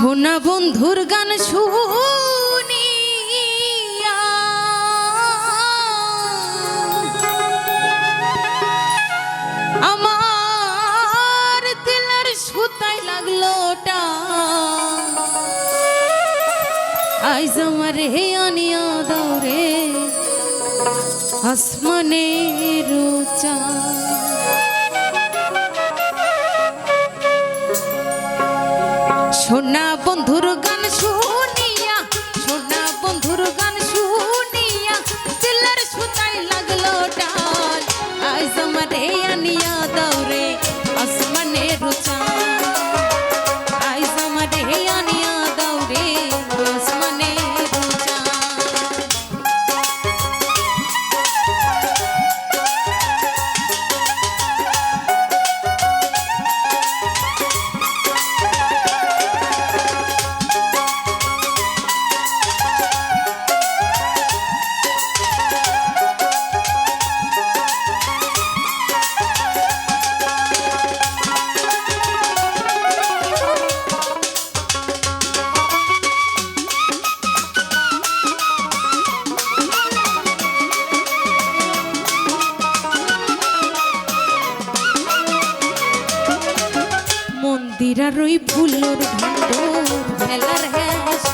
সোনা বন্ধুর গান শুনিয়া আমার দিলের সুতায় লাগল আইজ আমার হে আনিয়া দৌড়ে আসমানের চা সোনা বন্ধুর গান মন্দিরার ওই ফুলোর ভেলার হ্যাস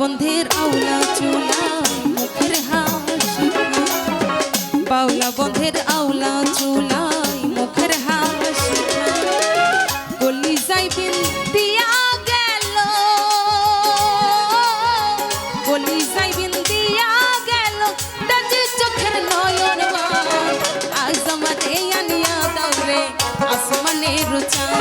বন্ধের আউলা চুলা, মুখের হাসি বাউলা বন্ধের আউলা চুলাই মুখের হাসি গলি যাইবিন দিয়া গেল। গলি যাইবিন দিয়া গেল দাজি চোখের নয়ন আজ আমারে আনিয়া দৌড়ে আসমানের চাঁদ।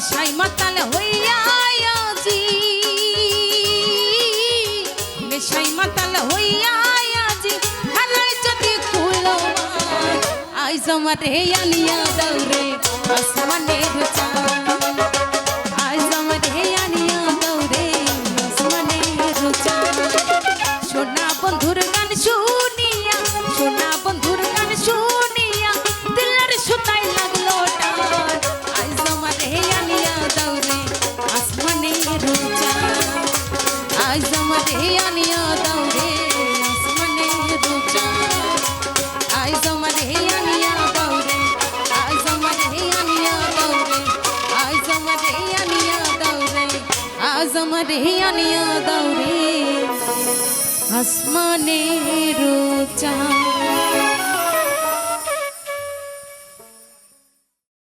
নেশাই মাতাল হইয়া আজি নেশাই মাতাল হইয়া আজি হালাই যদি খুলো আইজ আমারে আনিয়া দৌড়ে আসমানের আনিয়া দৌড়ে আসমানের চাঁদ